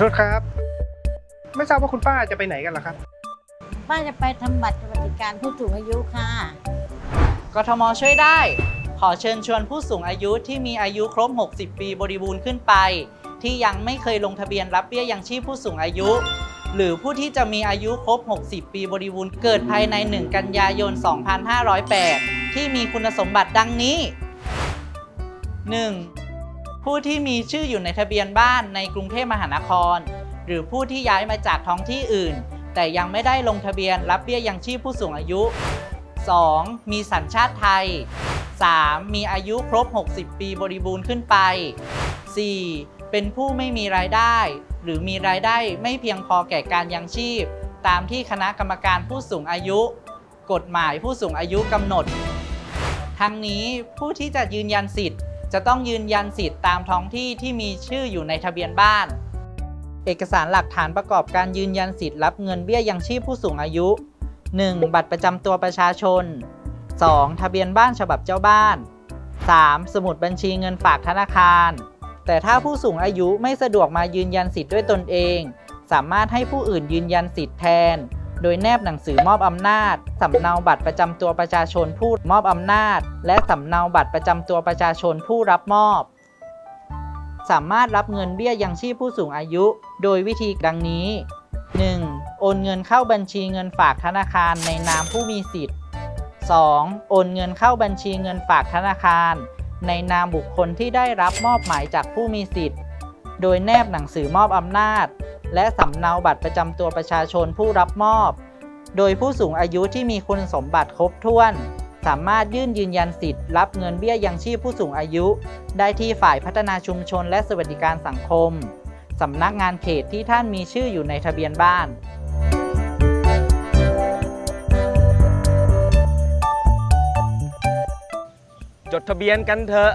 โทษครับ ไม่ทราบว่าคุณป้าจะไปไหนกันเหรอครับ ป้าจะไปทำบัตรสวัสดิการผู้สูงอายุค่ะ กทมช่วยได้ ขอเชิญชวนผู้สูงอายุที่มีอายุครบ 60 ปีบริบูรณ์ขึ้นไป ที่ยังไม่เคยลงทะเบียนรับเบี้ยยังชีพผู้สูงอายุ หรือผู้ที่จะมีอายุครบ 60 ปีบริบูรณ์เกิดภายใน 1 กันยายน 2508 ที่มีคุณสมบัติดังนี้ 1. ผู้ที่มีชื่ออยู่ในทะเบียนบ้านในกรุงเทพมหานคร หรือผู้ที่ย้ายมาจากท้องที่อื่น แต่ยังไม่ได้ลงทะเบียนรับเบี้ยยังชีพผู้สูงอายุ 2. มีสัญชาติไทย 3. มีอายุครบ 60 ปีบริบูรณ์ขึ้นไป 4. เป็นผู้ไม่มีรายได้ หรือมีรายได้ไม่เพียงพอแก่การยังชีพ ตามที่คณะกรรมการผู้สูงอายุ กฎหมายผู้สูงอายุกำหนด ทั้งนี้ผู้ที่จะยืนยันสิทธิ์ จะต้องยืนยันสิทธิ์ตามท้องที่ที่มีชื่ออยู่ในทะเบียนบ้าน เอกสารหลักฐานประกอบการยืนยันสิทธิ์รับเงินเบี้ยยังชีพผู้สูงอายุ 1. บัตรประจำตัวประชาชน 2. ทะเบียนบ้านฉบับเจ้าบ้าน 3. สมุดบัญชีเงินฝากธนาคาร แต่ถ้าผู้สูงอายุไม่สะดวกมายืนยันสิทธิ์ด้วยตนเอง สามารถให้ผู้อื่นยืนยันสิทธิ์แทน โดยแนบหนังสือมอบอำนาจ สำเนาบัตรประจำตัวประชาชนผู้มอบอำนาจ และสำเนาบัตรประจำตัวประชาชนผู้รับมอบ สามารถรับเงินเบี้ยยังชีพผู้สูงอายุ โดยวิธีดังนี้ 1. โอนเงินเข้าบัญชีเงินฝากธนาคารในนามผู้มีสิทธิ์ 2. โอนเงินเข้าบัญชีเงินฝากธนาคาร ในนามบุคคลที่ได้รับมอบหมายจากผู้มีสิทธิ์ โดยแนบหนังสือมอบอำนาจ และสำเนาบัตรประจำตัวประชาชนผู้รับมอบ โดยผู้สูงอายุที่มีคุณสมบัติครบถ้วน สามารถยื่นยืนยันสิทธิ์รับเงินเบี้ยยังชีพผู้สูงอายุ ได้ที่ฝ่ายพัฒนาชุมชนและสวัสดิการสังคม สำนักงานเขตที่ท่านมีชื่ออยู่ในทะเบียนบ้านจดทะเบียนกันเถอะ